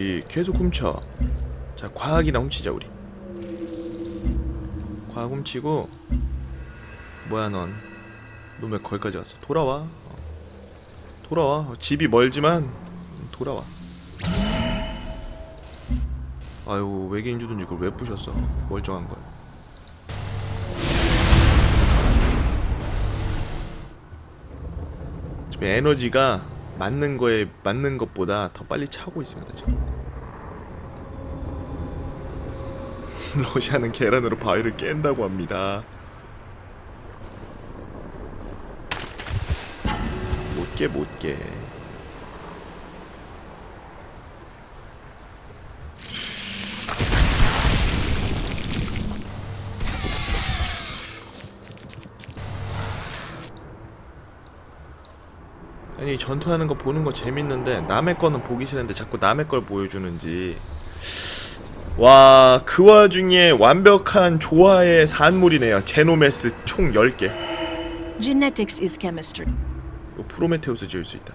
이 계속 훔쳐. 자, 과학이나 훔치자 우리. 과학 훔치고 뭐야 넌? 넌왜 거기까지 왔어? 돌아와. 어. 돌아와. 집이 멀지만 돌아와. 아유 외계인 주든지 그걸 왜 부셨어? 멀쩡한 걸. 지금 에너지가 맞는 거에 맞는 것보다 더 빨리 차고 있습니다 지금. 러시아는 계란으로 바위를 깬다고 합니다. 못 깨, 못 깨. 아니 전투하는 거 보는 거 재밌는데 남의 거는 보기 싫은데 자꾸 남의 걸 보여주는지. 와 그 와중에 완벽한 조화의 산물이네요. 제노메스 총 10개. Genetics is chemistry. 이거 프로메테우스 지을 수 있다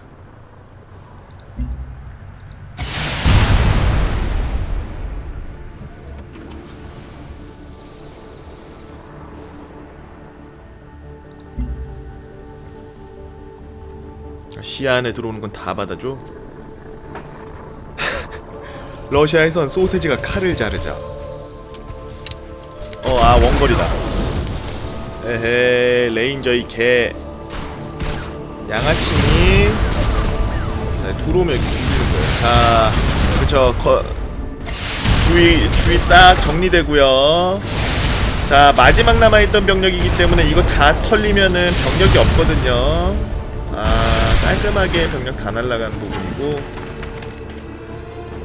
시야 안에 들어오는 건 다 받아줘? 러시아에선 소세지가 칼을 자르자. 어 아 원거리다. 에헤 레인저 이 개. 양아치님. 자, 들어오면 이렇게 움직이는 거예요. 자 그쵸. 거, 주위 주위 싹 정리되고요. 자 마지막 남아있던 병력이기 때문에 이거 다 털리면은 병력이 없거든요. 아 깔끔하게 병력 다 날라가는 부분이고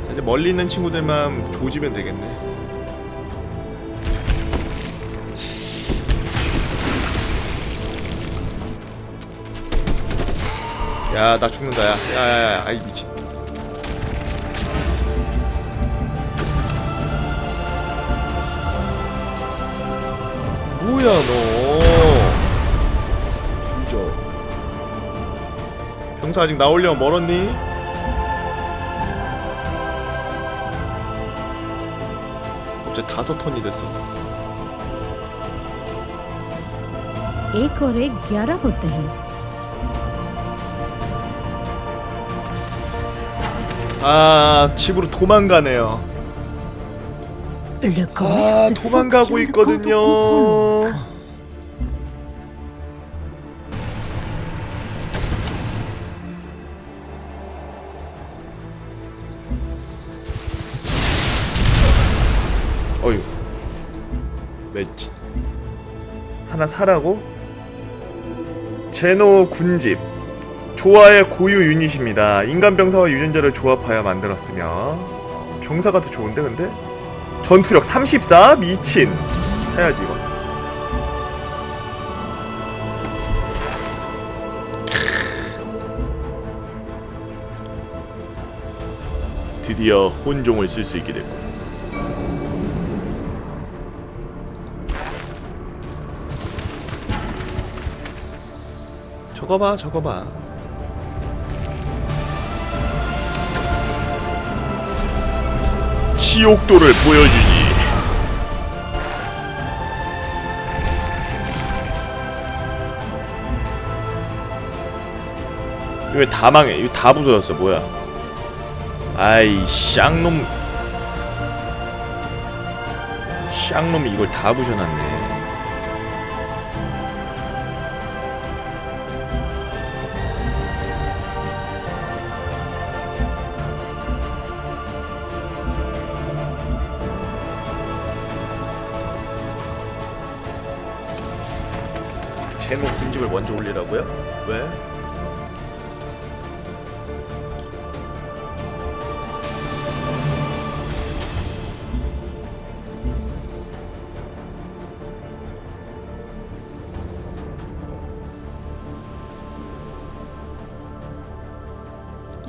자, 이제 멀리 있는 친구들만 조지면 되겠네. 야 나 죽는다. 야 야 야 야 아이 미친. 뭐야 너 병사 아직 나오려면 멀었니? 어째 다섯 턴이 됐어 एक और एक ग्यारह होते हैं 아 집으로 도망가네요 Le 아 commerce 도망가고 fonctionne 있거든요 하나 사라고? 제노 군집 조화의 고유 유닛입니다 인간 병사와 유전자를 조합하여 만들었으며 병사가 더 좋은데 근데? 전투력 34? 미친 사야지 이거 드디어 혼종을 쓸 수 있게 됐고 저거 봐, 저거 봐. 지옥도를 보여주지. 왜 다 망해? 이거 다 부서졌어. 뭐야? 아이 쌍놈. 쌍놈이 이걸 다 부셔놨네. 군집을 먼저 올리라고요? 왜?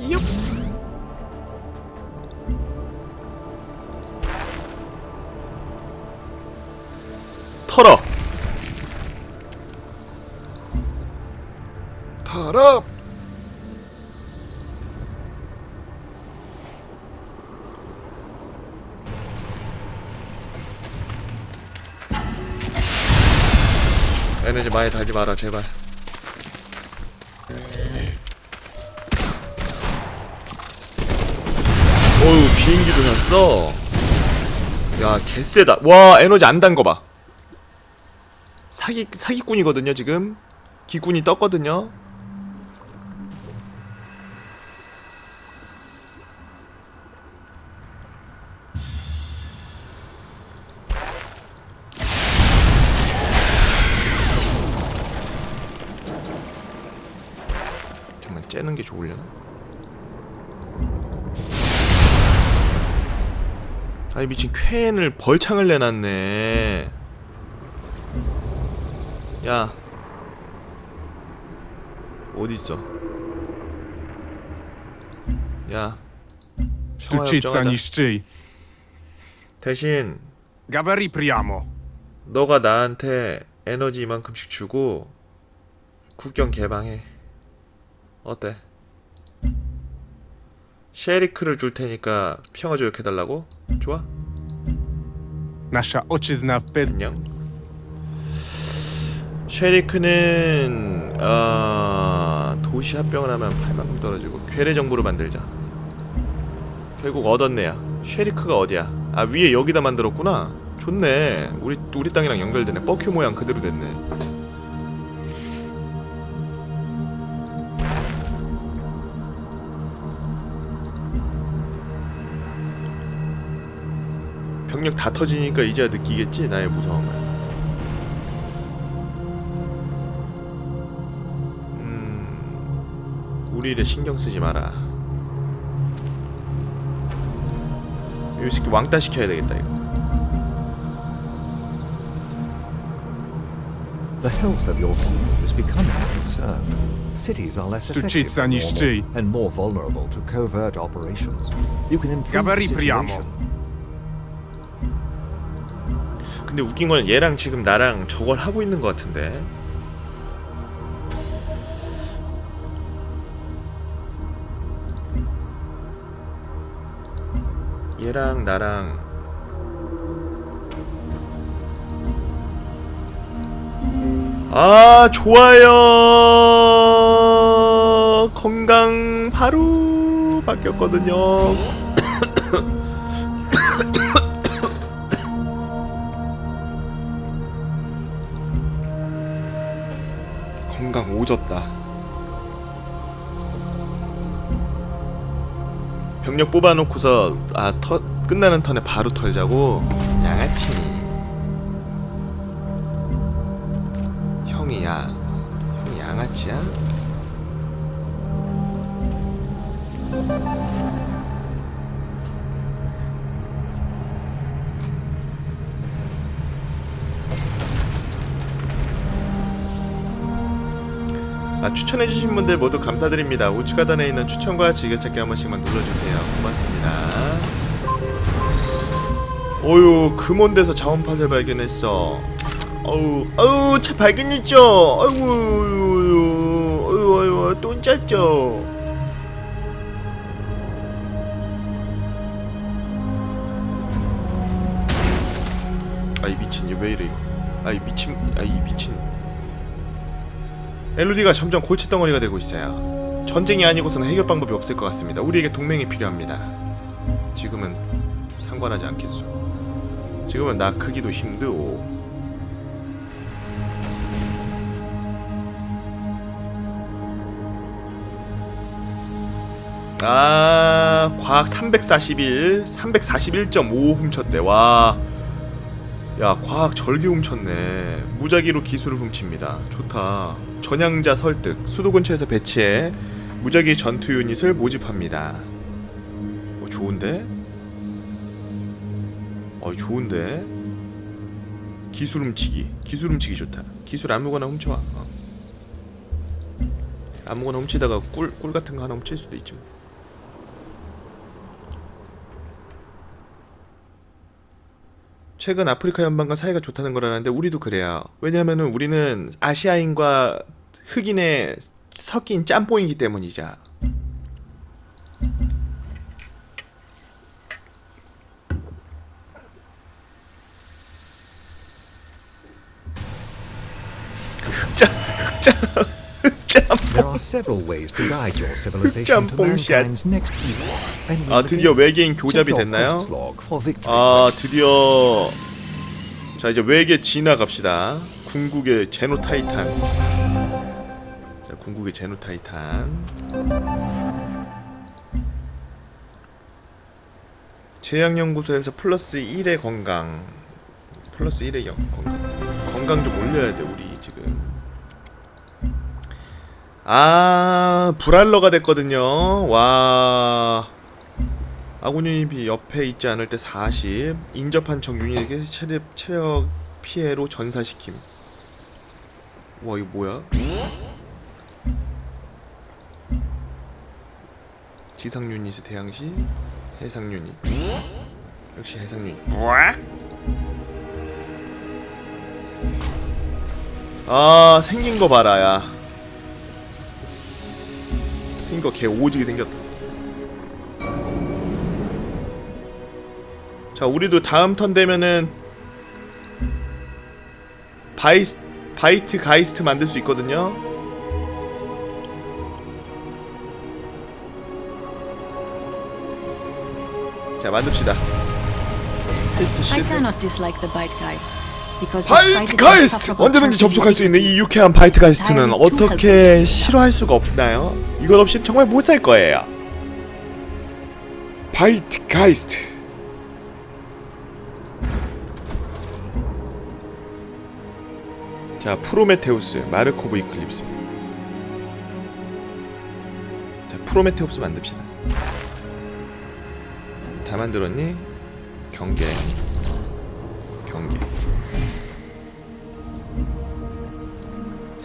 육. 털어. 열어 에너지 많이 달지 마라 제발. 어우 비행기도 났어. 야 개쎄다. 와 에너지 안 단 거 봐. 사기 사기꾼이거든요 지금. 기꾼이 떴거든요. 째는 게 좋으려나? 아니 미친 쾌엔을 벌창을 내놨네 야 어딨어 야 평화협정하자. niszczyj. 대신 Gabari priamo. 너가 나한테 에너지 이만큼씩 주고 국경 개방해 어때? 쉐리크를 줄 테니까 평화 조약해달라고? 좋아? Nasza ojczyzna w bez... 안녕. 쉐리크는 어, 도시 합병을 하면 8만큼 떨어지고 괴뢰 정부로 만들자. 결국 얻었네야. 쉐리크가 어디야? 아 위에 여기다 만들었구나. 좋네. 우리 우리 땅이랑 연결되네. 뻐큐 모양 그대로 됐네. 병력 다 터지니까 이제야 느끼겠지 나의 무서움을. 음, 우리 일에 신경 쓰지 마라. 이 새끼 왕따 시켜야 되겠다 이거. The health of your people is becoming a concern. Cities are less effective and more vulnerable to covert operations. You can improve the situation. 근데 웃긴 건 얘랑 지금 나랑 저걸 하고 있는 것 같은데. 얘랑 나랑. 아 좋아요. 건강 바로 바뀌었거든요 건강 오졌다. 병력 뽑아놓고서 아 터, 끝나는 턴에 바로 털자고 양아치. 형이야. 형이 양아치야? 추천해주신 분들 모두 감사드립니다. 우측 하단에 있는 추천과 즐겨찾기 한 번씩만 눌러주세요. 고맙습니다. 어유 금원대서 자원팟을 발견했어. 어우 어우 차 발견했죠. 아이고 어유 어유 어유 또 짰죠. 아이 미친 이왜 이래. 아이 미친 아이 미친. 엘로디가 점점 골칫덩어리가 되고 있어요. 전쟁이 아니고서는 해결 방법이 없을 것 같습니다. 우리에게 동맹이 필요합니다. 지금은 상관하지 않겠소. 지금은 나 크기도 힘드오. 아, 과학 341, 341.5 훔쳤대. 와. 야, 과학 절개 훔쳤네. 무작위로 기술을 훔칩니다. 좋다. 전향자 설득. 수도 근처에서 배치해 무작위 전투 유닛을 모집합니다. 어, 좋은데? 어, 좋은데? 기술 훔치기. 기술 훔치기 좋다. 기술 아무거나 훔쳐와. 어. 아무거나 훔치다가 꿀, 꿀 같은 거 하나 훔칠 수도 있지 뭐. 최근 아프리카 연방과 사이가 좋다는 거라는데 우리도 그래요. 왜냐하면은 우리는 아시아인과 흑인의 섞인 짬뽕이기 때문이죠. 그 There are several ways to guide your civilization to mankind's next. And 아 드디어 외계인 교잡이 됐나요? 아. 드디어 자 이제 외계 진화 갑시다 궁극의 제노 타이탄 자 궁극의 제노 타이탄 제약연구소에서 플러스 1의 건강 플러스 1의 영, 건강 건강 좀 올려야 돼 우리 지금 아 불알러가 됐거든요 와 아군 유닛이 옆에 있지 않을 때 40. 인접한 적 유닛에게 체력, 체력 피해로 전사시킴. 와 이거 뭐야? 지상 유닛의 대항시 해상 유닛. 역시 해상 유닛. 아 생긴 거 봐라 야. 생긴 거 개 오지게 생겼다. 자, 우리도 다음 턴 되면은 바이스 바이트 가이스트 만들 수 있거든요. 자, 만듭시다. 테스트 I 실패. cannot dislike the. Because despite 바이트 its 가이스트 insufferable 언제든지 접속할 수 있는 이 유쾌한 바이트 가이스트는 entirely too 어떻게. 싫어할 수가 없나요? 이것 없이 정말 못 살 거예요. 바이트 가이스트. 자 프로메테우스 마르코브 이클립스. 자 프로메테우스 만듭시다. 다 만들었니? 경계. 경계.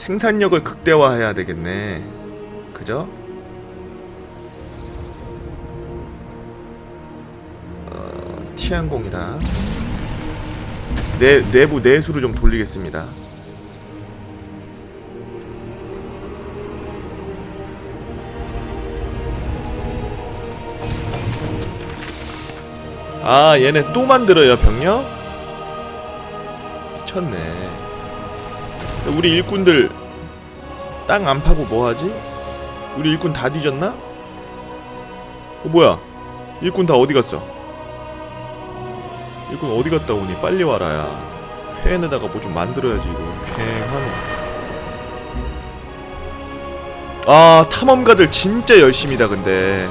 생산력을 극대화해야 되겠네. 그죠? 어, 티항공이라 내 내부 내수를 좀 돌리겠습니다. 아 얘네 또 만들어요 병력? 미쳤네. 우리 일꾼들 땅 안 파고 뭐 하지? 우리 일꾼 다 뒤졌나? 어 뭐야? 일꾼 다 어디 갔어? 일꾼 어디 갔다 오니? 빨리 와라야. 쾌에다가 뭐 좀 만들어야지 이거. 쾌하노. 아 탐험가들 진짜 열심이다 근데.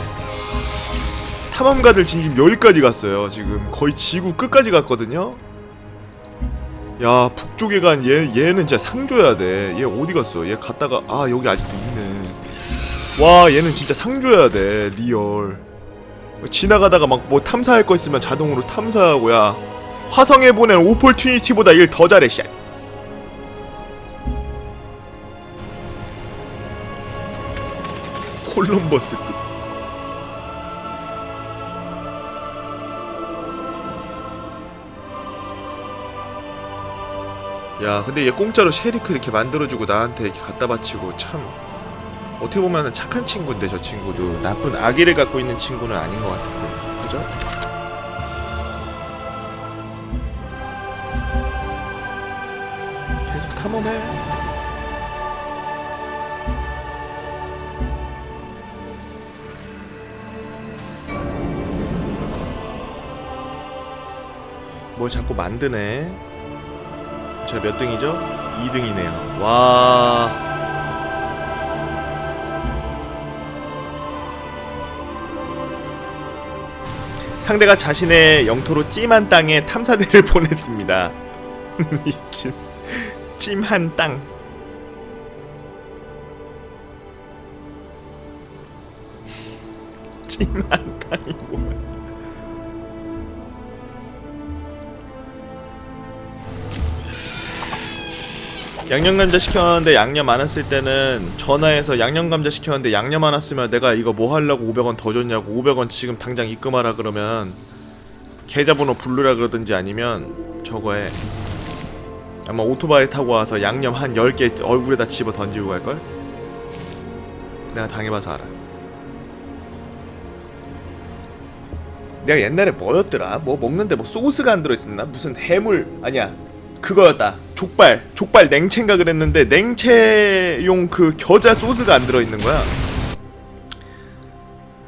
탐험가들 지금 여기까지 갔어요. 지금 거의 지구 끝까지 갔거든요. 야 북쪽에 간 얘 얘는 진짜 상줘야 돼. 얘 어디 갔어? 얘 갔다가 아 여기 아직도 있네. 와 얘는 진짜 상줘야 돼 리얼. 지나가다가 막 뭐 탐사할 거 있으면 자동으로 탐사하고 야 화성에 보낸 오폴튜니티보다 일 더 잘해 씨. 콜럼버스. 야 근데 얘 공짜로 쉐리크 이렇게 만들어주고 나한테 이렇게 갖다 바치고 참 어떻게 보면 착한 친구인데 저 친구도. 나쁜 악의를 갖고 있는 친구는 아닌 것 같은데. 그죠? 계속 탐험해. 뭘 자꾸 만드네 저몇 등이죠? 2등이네요. 와. 상대가 자신의 영토로 찜한 땅에 탐사대를 보냈습니다. 미친. 찜한 땅. 찜한 땅이 뭐야? 양념 감자 시켰는데 양념 안 왔을 때는 전화해서 양념 감자 시켰는데 양념 안 왔으면 내가 이거 뭐 하려고 500원 더 줬냐고 500원 지금 당장 입금하라 그러면 계좌번호 부르라 그러든지 아니면 저거에 아마 오토바이 타고 와서 양념 한 10개 얼굴에다 집어 던지고 갈걸? 내가 당해봐서 알아 내가 옛날에 뭐였더라? 뭐 먹는데 뭐 소스가 안 들어있었나? 무슨 해물 아니야 그거였다. 족발, 족발 냉채인가 그랬는데 냉채용 그 겨자 소스가 안 들어 있는 거야.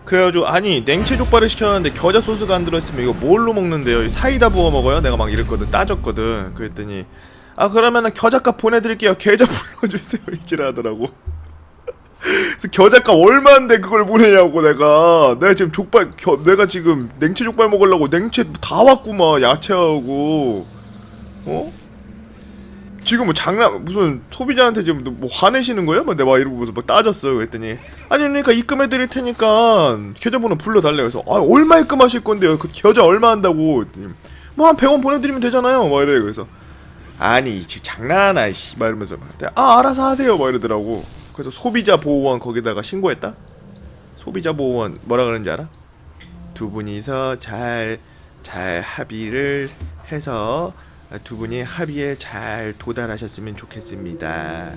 그래가지고 아니 냉채 족발을 시켰는데 겨자 소스가 안 들어있으면 이거 뭘로 먹는데요? 이 사이다 부어 먹어요? 내가 막 이랬거든 따졌거든 그랬더니 아 그러면은 겨자값 보내드릴게요 계좌 불러주세요 이지라더라고 그래서 겨자값 얼마인데 그걸 보내냐고 내가 내가 지금 족발 겨, 내가 지금 냉채 족발 먹으려고 냉채 다 왔구만 야채하고 어? 지금 뭐 장난 무슨 소비자한테 지금 뭐 화내시는 거예요? 막 내가 막 이러고 막 따졌어요. 그랬더니 아니 그러니까 입금해 드릴 테니까 계좌번호 불러 달래 그래서 아 얼마 입금하실 건데요? 그 계좌 얼마 한다고 뭐한 100원 보내 드리면 되잖아요. 막 이래 그래서 아니 지금 장난하나 씨막 이러면서 막아 알아서 하세요 막 이러더라고. 그래서 소비자 보호원 거기다가 신고했다. 소비자 보호원 뭐라 그러는지 알아? 두 분이서 잘 잘 합의를 해서 두 분이 합의에 잘 도달하셨으면 좋겠습니다.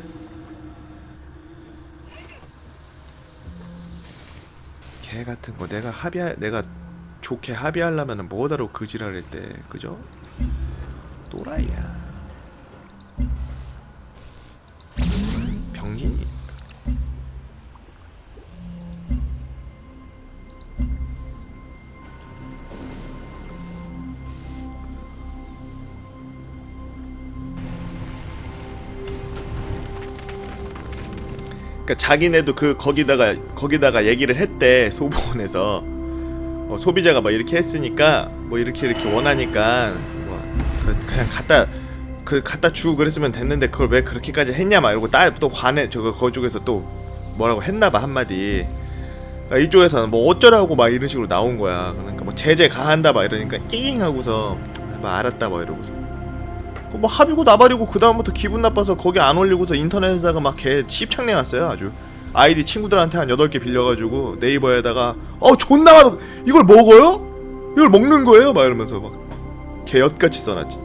개 같은 거 내가 합의 내가 좋게 합의하려면은 뭐다로 그지랄 할때 그죠? 또라이야. 그러니까 자기네도 그 거기다가 거기다가 얘기를 했대 소보원에서. 어, 소비자가 막 이렇게 했으니까 뭐 이렇게 이렇게 원하니까 뭐 그, 그냥 갖다 그 갖다 주고 그랬으면 됐는데 그걸 왜 그렇게까지 했냐 막 이러고 딸또 화내 저거 그쪽에서 또 뭐라고 했나봐 한마디. 아, 이쪽에서는 뭐 어쩌라고 막 이런 식으로 나온 거야. 그러니까 뭐 제재 가한다 막 이러니까 낑 하고서 뭐 알았다 막 이러고서. 그 뭐 합의고 나발이고 그 다음부터 기분 나빠서 거기 안 올리고서 인터넷에다가 막개 씹창 내놨어요 아주 아이디 친구들한테 한 8개 빌려가지고 네이버에다가 어 존나 많아 이걸 먹어요? 이걸 먹는 거예요? 막 이러면서 막 개엿같이 써놨지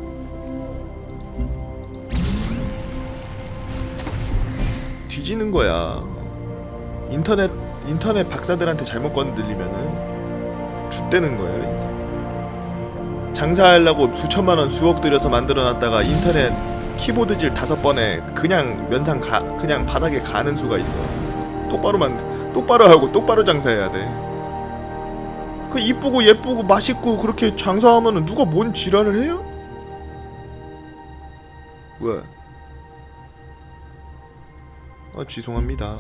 뒤지는 거야 인터넷 인터넷 박사들한테 잘못 건들리면은 죽대는 거예요 인터넷. 장사하려고 수천만 원 수억 들여서 만들어놨다가 인터넷 키보드질 다섯 번에 그냥 면상 가 그냥 바닥에 가는 수가 있어. 똑바로 만 똑바로 하고 똑바로 장사해야 돼. 그 이쁘고 예쁘고 맛있고 그렇게 장사하면은 누가 뭔 지랄을 해요? 왜? 아 죄송합니다.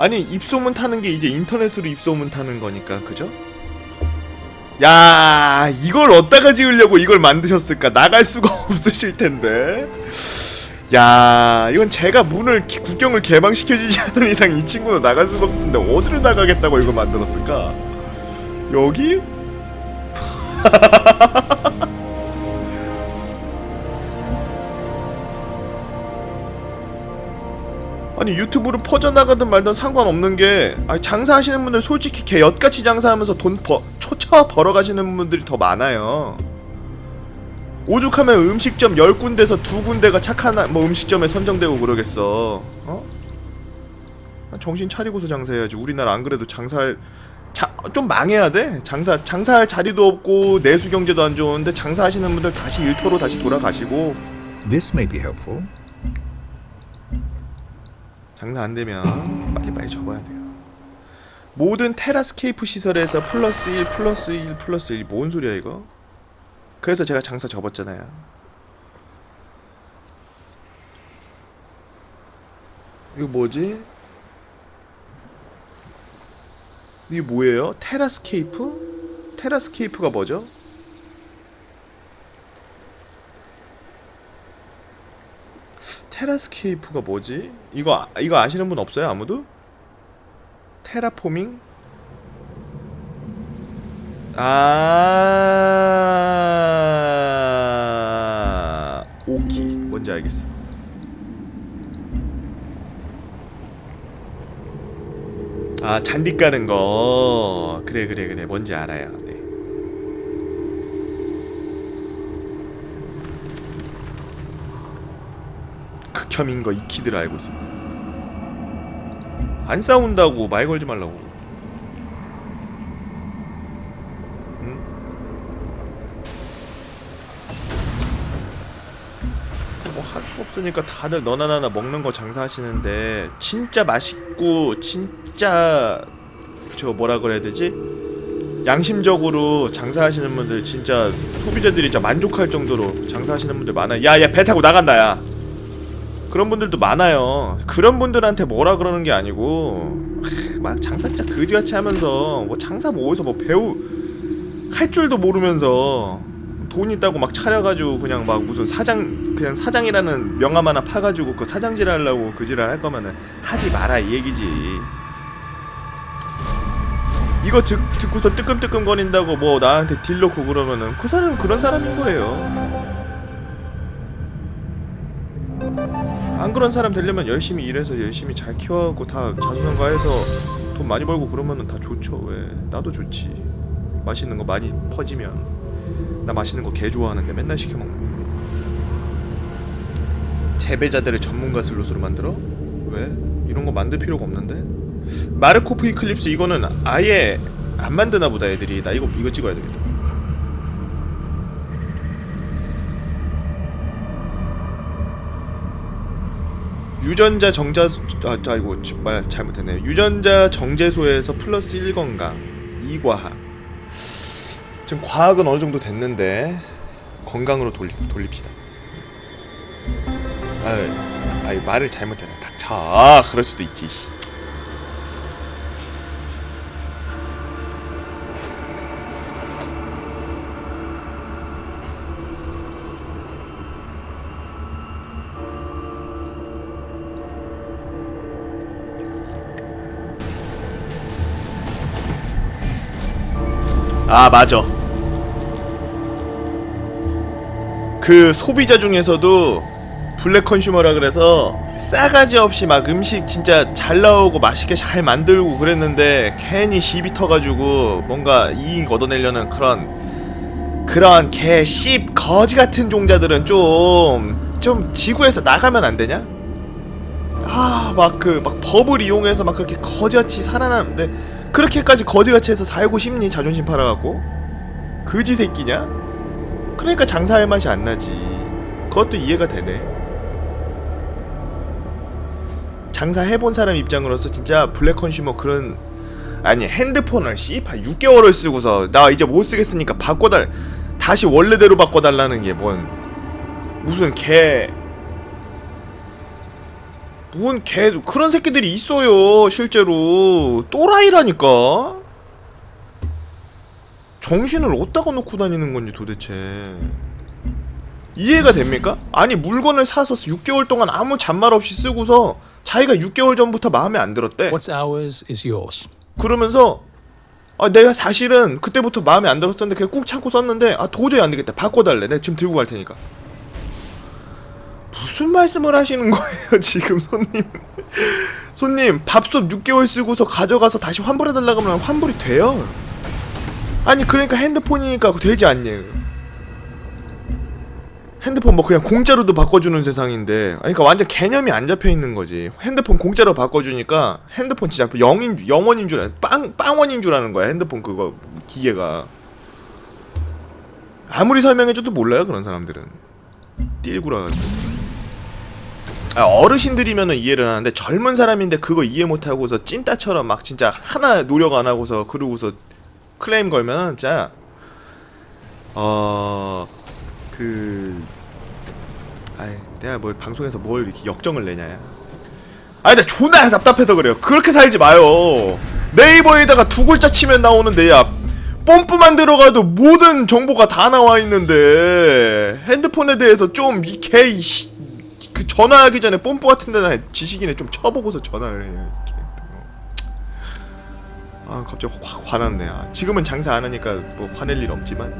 아니 입소문 타는 게 이제 인터넷으로 입소문 타는 거니까 그죠? 야 이걸 어디다가 지으려고 이걸 만드셨을까 나갈 수가 없으실 텐데 야 이건 제가 문을 기- 국경을 개방시켜주지 않은 이상 이 친구는 나갈 수가 없을 텐데 어디로 나가겠다고 이걸 만들었을까 여기? 아니 유튜브로 퍼져나가든 말든 상관없는 게 아니 장사하시는 분들 솔직히 개 엿같이 장사하면서 돈 버, 초쳐 벌어 가시는 분들이 더 많아요. 오죽하면 음식점 10군데서 두 군데가 착한 뭐 음식점에 선정되고 그러겠어. 어? 정신 차리고서 장사해야지. 우리나라 안 그래도 장사할 자, 좀 망해야 돼. 장사 장사할 자리도 없고 내수 경제도 안 좋은데 장사하시는 분들 다시 일터로 다시 돌아가시고. This may be helpful. 장사 안 되면 빨리빨리 접어야 돼요. 모든 테라스케이프 시설에서 플러스 1 플러스 1 플러스 1 뭔 소리야 이거? 그래서 제가 장사 접었잖아요. 이거 뭐지? 이게 뭐예요? 테라스케이프? 테라스케이프가 뭐죠? 테라스케이프가 뭐지? 이거 이거 아시는 분 없어요 아무도? 테라포밍? 아 오키 뭔지 알겠어. 아 잔디 까는 거 그래 그래 그래 뭔지 알아요. 이참인 거 이 키들 알고 있습니다. 안 싸운다고 말 걸지 말라고. 응? 뭐할 거 없으니까 다들 너나 나나 먹는 거 장사하시는데 진짜 맛있고 진짜 저 뭐라 그래야 되지? 양심적으로 장사하시는 분들 진짜 소비자들이 진짜 만족할 정도로 장사하시는 분들 많아. 야, 야, 배 타고 나간다, 야. 그런 분들도 많아요. 그런 분들한테 뭐라 그러는 게 아니고 하, 막 장사 진짜 그지같이 하면서 뭐 장사 뭐 어디서 뭐 배우 할 줄도 모르면서 돈 있다고 막 차려가지고 그냥 막 무슨 사장 그냥 사장이라는 명함 하나 파가지고 그 사장질 하려고 그 지랄 할 거면은 하지 마라 이 얘기지. 이거 듣, 듣고서 뜨끔뜨끔 거린다고 뭐 나한테 딜 넣고 그러면은 그 사람은 그런 사람인 거예요. 안 그런 사람 되려면 열심히 일해서 열심히 잘 키워갖고 다 자수성가 해서 돈 많이 벌고 그러면은 다 좋죠. 왜? 나도 좋지. 맛있는 거 많이 퍼지면 나 맛있는 거 개 좋아하는데 맨날 시켜 먹는 거. 재배자들을 전문가 슬롯으로 만들어? 왜? 이런 거 만들 필요가 없는데? 마르코프 이클립스 이거는 아예 안 만드나 보다 애들이 나 이거 이거 찍어야 되겠다. 유전자 정자 아, 아 이거 말 잘못했네. 유전자 정제소에서 플러스 1건강 2과학. 지금 과학은 어느 정도 됐는데 건강으로 돌리, 돌립시다. 아, 아이 말을 잘못했네. 닥쳐. 아, 그럴 수도 있지. 아 맞아 그 소비자 중에서도 블랙 컨슈머라 그래서 싸가지 없이 막 음식 진짜 잘 나오고 맛있게 잘 만들고 그랬는데 괜히 시비 터가지고 뭔가 이익 얻어내려는 그런 그런 개 씹 거지 같은 종자들은 좀좀 지구에서 나가면 안 되냐? 아 막 그 막 법을 이용해서 막 그렇게 거지같이 살아남는데 그렇게까지 거지같이 해서 살고 싶니? 자존심 팔아갖고? 그지 새끼냐? 그러니까 장사할 맛이 안 나지. 그것도 이해가 되네. 장사해본 사람 입장으로서 진짜 블랙 컨슈머 그런 아니 핸드폰을 씨발 6개월을 쓰고서 나 이제 못 쓰겠으니까 바꿔달 다시 원래대로 바꿔달라는 게 뭔 무슨 개 뭔 개 그런 새끼들이 있어요 실제로. 또라이라니까. 정신을 어디다가 놓고 다니는 건지 도대체. 이해가 됩니까? 아니 물건을 사서 6개월 동안 아무 잔말 없이 쓰고서 자기가 6개월 전부터 마음에 안 들었대. What's ours is yours. 그러면서 아 내가 사실은 그때부터 마음에 안 들었었는데 그냥 꾹 참고 썼는데 아 도저히 안 되겠다. 바꿔달래. 내가 지금 들고 갈 테니까 무슨 말씀을 하시는 거예요 지금 손님? 손님 밥솥 6개월 쓰고서 가져가서 다시 환불해달라고 하면 환불이 돼요? 아니 그러니까 핸드폰이니까 되지 않냐? 핸드폰 뭐 그냥 공짜로도 바꿔주는 세상인데. 아니, 그러니까 완전 개념이 안 잡혀 있는 거지. 핸드폰 공짜로 바꿔주니까 핸드폰 진짜 영인 영원인 줄 알, 빵 빵원인 줄 아는 거야 핸드폰 그거 기계가. 아무리 설명해줘도 몰라요 그런 사람들은. 띨구라 가지고. 아, 어르신들이면은 이해를 하는데 젊은 사람인데 그거 이해 못하고서 찐따처럼 막 진짜 하나 노력 안 하고서 그러고서 클레임 걸면은 진짜 어그 아이 내가 뭐 방송에서 뭘 이렇게 역정을 내냐 아니 나 존나 답답해서 그래요. 그렇게 살지 마요. 네이버에다가 두 글자 치면 나오는데 야 뽐뿌만 들어가도 모든 정보가 다 나와 있는데 핸드폰에 대해서 좀 이개 그 전화하기 전에 뽐뿌 같은 데나 지식인에 좀 쳐보고서 전화를 해요 이렇게. 아 갑자기 확 화났네. 아, 지금은 장사 안 하니까 뭐 화낼 일 없지만.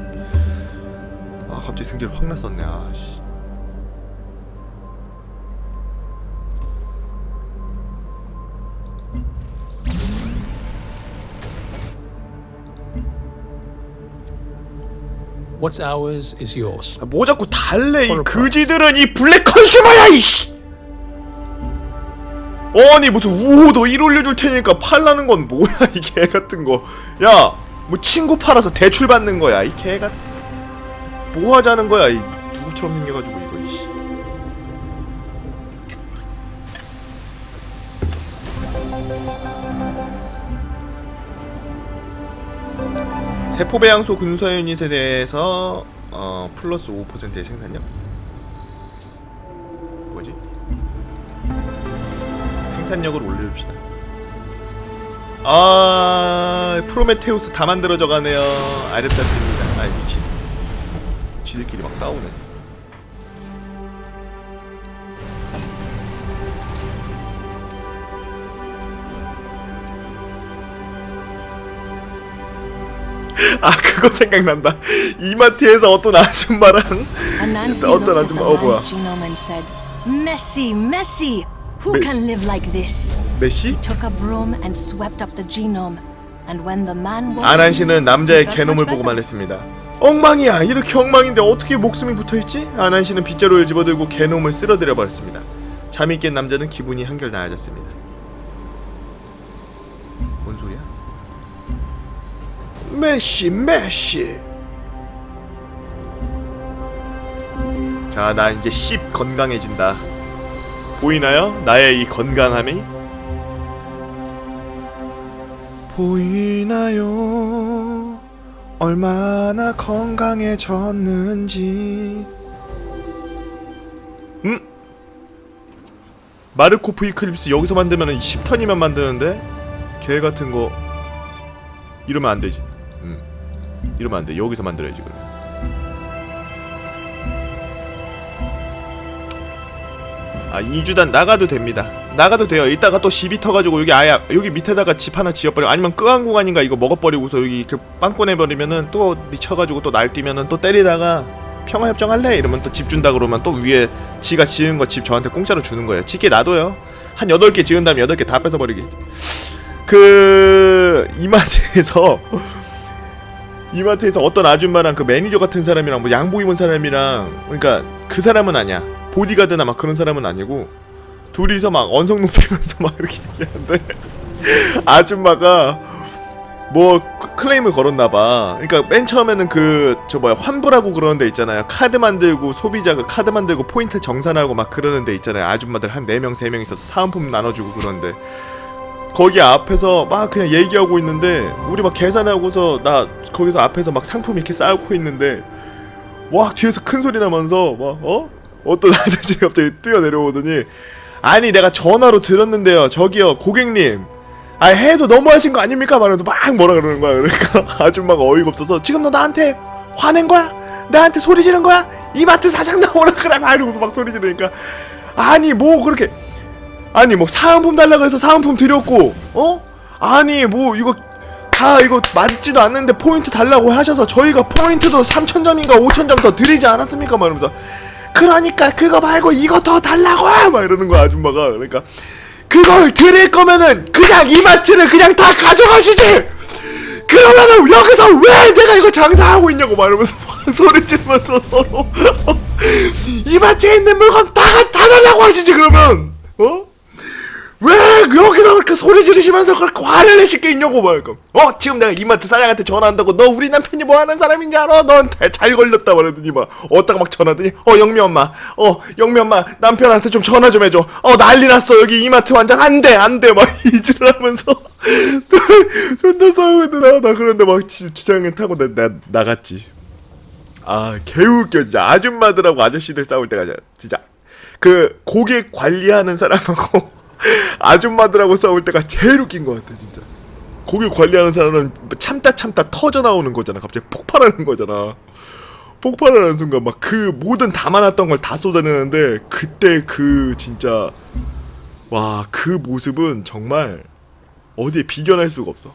아 갑자기 승질 확 났었네. 아씨 What's ours is yours. 아, 뭐 자꾸 달래 이 그지들은 이 블랙 컨슈머야 이씨! 아니 무슨 우호도 1 올려줄 테니까 팔라는 건 뭐야 이 개 같은 거 야 뭐 친구 팔아서 대출 받는 거야 이 개가 뭐 하자는 거야 이 누구처럼 생겨가지고 세포 배양소 군사 유닛에 대해서 어, 플러스 5%의 생산력. 뭐지? 생산력을 올려줍시다. 아 프로메테우스 다 만들어져 가네요. 아름답습니다. 아 미친. 지들끼리 막 싸우네. 아 그거 생각난다. 이마트에서 어떤 아줌마랑 어떤 아줌마 어 뭐야? messy! Who can live like this? 메시? Took a broom and swept up the genome. And when the man 아난 씨는 남자의 개놈을 보고. 말했습니다. 엉망이야. 이렇게 엉망인데 어떻게 목숨이 붙어있지? 아난 씨는 빗자루를 집어들고 개놈을 쓸어들여 버렸습니다. 잠이 깬 남자는 기분이 한결 나아졌습니다. 뭔 소리야? 메시 메시. 자, 나 이제 씹 건강해진다. 보이나요? 나의 이 건강함이? 보이나요? 얼마나 건강해졌는지. 음? 마르코프 이클립스 여기서 만들면 10턴이면 만드는데 개 같은 거 이러면 안 되지. 음. 이러면 안 돼. 여기서 만들어야지 그럼. 아 2주단 나가도 됩니다 나가도 돼요 이따가 또 시비 터가지고 여기 아예 여기 밑에다가 집 하나 지어버려 아니면 끄한 구간인가 이거 먹어버리고서 여기 이렇게 빵꾸 내버리면은 또 미쳐가지고 또 날뛰면은 또 때리다가 평화협정 할래 이러면 또 집 준다 그러면 또 위에 지가 지은 거 집 저한테 공짜로 주는 거예요 짓게 놔둬요 한 8개 지은 다음에 8개 다 뺏어버리기 그 이마트에서 이마트에서 어떤 아줌마랑 그 매니저 같은 사람이랑 뭐 양복 입은 사람이랑 그러니까 그 사람은 아니야. 보디가드나 막 그런 사람은 아니고 둘이서 막 언성 높이면서 막 이렇게 얘기하는데 아줌마가 뭐 크- 클레임을 걸었나봐. 그러니까 맨 처음에는 그 저 뭐야 환불하고 그러는 데 있잖아요. 카드 만들고 소비자가 카드 만들고 포인트 정산하고 막 그러는 데 있잖아요. 아줌마들 한 4명 3명 있어서 사은품 나눠주고 그러는데 거기 앞에서 막 그냥 얘기하고 있는데 우리 막 계산하고서 나 거기서 앞에서 막 상품 이렇게 쌓고 있는데 와 뒤에서 큰 소리 나면서 막 어? 어떤 아저씨 갑자기 뛰어 내려오더니 아니 내가 전화로 들었는데요 저기요 고객님 아 해도 너무하신 거 아닙니까 말하면서 막 뭐라 그러는 거야 그러니까 아줌마가 어이가 없어서 지금 너 나한테 화낸 거야? 나한테 소리 지른 거야? 이마트 사장 나오라 그래 막 이러면서 막 소리 지르니까 아니 뭐 그렇게 아니 뭐 사은품 달라 그래서 사은품 드렸고 어? 아니 뭐 이거 다 이거 맞지도 않는데 포인트 달라고 하셔서 저희가 포인트도 3천점인가 5천점 더 드리지 않았습니까? 막 이러면서 그러니까 그거 말고 이거 더 달라고 막 이러는 거야 아줌마가 그러니까 그걸 드릴 거면은 그냥 이마트를 그냥 다 가져가시지 그러면은 여기서 왜 내가 이거 장사하고 있냐고 막 소리 지르면서 서로 이마트에 있는 물건 다, 다 달라고 하시지 그러면 어? 왜 여기서 그렇게 소리 지르시면서 그렇게 화를 내실 게 있냐고 말까 어? 지금 내가 이마트 사장한테 전화한다고 너 우리 남편이 뭐 하는 사람인지 알아? 넌잘 걸렸다 말하더니 막 어따가 막 전화더니 어 영미 엄마 어 영미 엄마 남편한테 좀 전화 좀 해줘. 어 난리 났어. 여기 이마트 완전 안돼 안돼. 막 이질을 하면서. 존나 싸우고 있는데 나 그런데 막 지- 주차장에 타고 나, 나 나갔지. 아 개웃겨 진짜. 아줌마들하고 아저씨들 싸울 때가 진짜. 그 고객 관리하는 사람하고 아줌마들하고 싸울 때가 제일 웃긴 것 같아 진짜. 고객 관리하는 사람은 참다 참다 터져 나오는 거잖아. 갑자기 폭발하는 거잖아. 폭발하는 순간 막 그 모든 담아놨던 걸 다 쏟아내는데 그때 그 진짜 와 그 모습은 정말 어디에 비견할 수가 없어.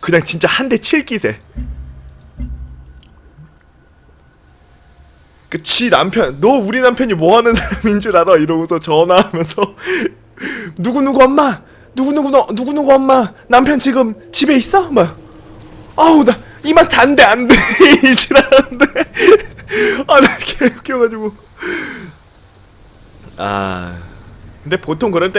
그냥 진짜 한 대 칠 기세 그치 남편 너 우리 남편이 뭐 하는 사람인 줄 알아? 이러고서 전화하면서 누구 누구 엄마? 누구 누구 너 누구 누구 엄마? 남편 지금 집에 있어? 막. 아우 나 이마트 안돼 안돼. 이지라는데. 아나 개웃겨가지고. 아 근데 보통 그럴 때